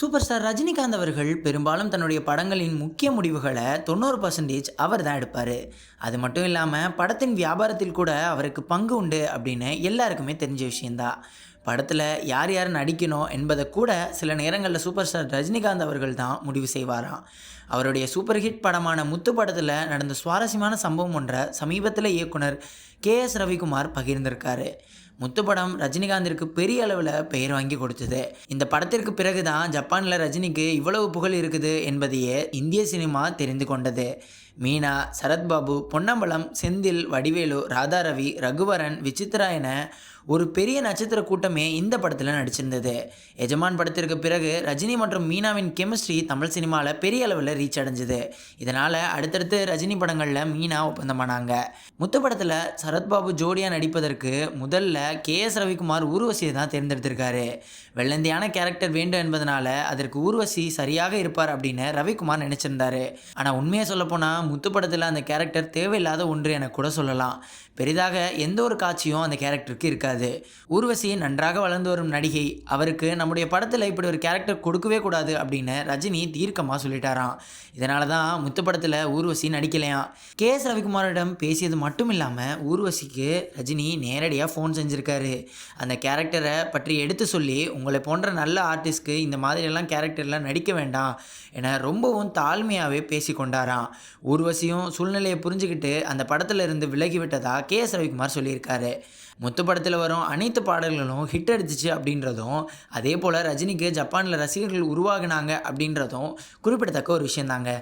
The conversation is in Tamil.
சூப்பர் ஸ்டார் ரஜினிகாந்த் அவர்கள் பெரும்பாலும் தன்னுடைய படங்களின் முக்கிய முடிவுகளை தொண்ணூறு பர்சன்டேஜ் அவர் தான் எடுப்பார். அது மட்டும் இல்லாமல் படத்தின் வியாபாரத்தில் கூட அவருக்கு பங்கு உண்டு அப்படின்னு எல்லாருக்குமே தெரிஞ்ச விஷயந்தான் படத்தில் யார் யார் நடிக்கணும் என்பதை கூட சில நேரங்களில் சூப்பர் ஸ்டார் ரஜினிகாந்த் அவர்கள் தான் முடிவு செய்வாராம். அவருடைய சூப்பர் ஹிட் படமான முத்து படத்தில் நடந்த சுவாரஸ்யமான சம்பவம் ஒன்றை சமீபத்தில் இயக்குனர் கே எஸ் ரவிக்குமார் பகிர்ந்திருக்காரு. முத்து படம் ரஜினிகாந்திற்கு பெரிய அளவில் பெயர் வாங்கி கொடுத்தது. இந்த படத்திற்கு பிறகு தான் ஜப்பானில் ரஜினிக்கு இவ்வளவு புகழ் இருக்குது என்பதையே இந்திய சினிமா தெரிந்து கொண்டது. மீனா சரத்பாபு பொன்னம்பலம் செந்தில் வடிவேலு ராதாரவி ரகுவரன் விசித்ரா என ஒரு பெரிய நட்சத்திர கூட்டமே இந்த படத்தில் நடிச்சிருந்தது. எஜமான் படத்திற்கு பிறகு ரஜினி மற்றும் மீனாவின் கெமிஸ்ட்ரி தமிழ் சினிமாவில் பெரிய அளவில் ரீச் அடைஞ்சது. இதனால் அடுத்தடுத்து ரஜினி படங்களில் மீனா ஒப்பந்தமானாங்க. முத்து படத்தில் சரத்பாபு ஜோடியாக நடிப்பதற்கு முதல்ல கே எஸ் ரவிக்குமார் ஊர்வசியை தான் தேர்ந்தெடுத்திருக்காரு. வெள்ளந்தியான கேரக்டர் வேண்டும் என்பதனால அதற்கு ஊர்வசி சரியாக இருப்பார் அப்படின்னு ரவிக்குமார் நினச்சிருந்தாரு. ஆனால் உண்மையை சொல்லப்போனால் முத்து படத்தில் அந்த கேரக்டர் தேவையில்லாத ஒன்று என கூட சொல்லலாம். பெரிதாக எந்த ஒரு காட்சியும் அந்த கேரக்டருக்கு இருக்காது. ஊர்வசி நன்றாக வளர்ந்து வரும் நடிகை. அவருக்கு நம்முடைய படத்தில் இப்படி ஒரு கேரக்டர் கொடுக்கவே கூடாது அப்படின்னு ரஜினி தீர்க்கமாக சொல்லிட்டாராம். இதனால தான் முத்து படத்தில் ஊர்வசி நடிக்கலையாம். கே எஸ் ரவிக்குமாரிடம் பேசியது மட்டும் இல்லாமல் ஊர்வசிக்கு ரஜினி நேரடியாக ஃபோன் செஞ்சுருக்காரு அந்த கேரக்டரை பற்றி எடுத்து சொல்லி உங்களை போன்ற நல்ல ஆர்டிஸ்ட்க்கு இந்த மாதிரியெல்லாம் கேரக்டர்லாம் நடிக்க வேண்டாம் என ரொம்பவும் தாழ்மையாகவே பேசி கொண்டாராம் ஊர்வசியும் சூழ்நிலையை புரிஞ்சுக்கிட்டு அந்த படத்தில் இருந்து விலகி விட்டதா கே எஸ் ரவிக்குமார் சொல்லியிருக்காரு. முத்து படத்தில் வரும் அனைத்து பாடல்களும் ஹிட் அடிச்சிச்சு அப்படின்றதும் அதே போல் ரஜினிக்கு ஜப்பானில் ரசிகர்கள் உருவாகினாங்க அப்படின்றதும் குறிப்பிடத்தக்க ஒரு விஷயந்தாங்க.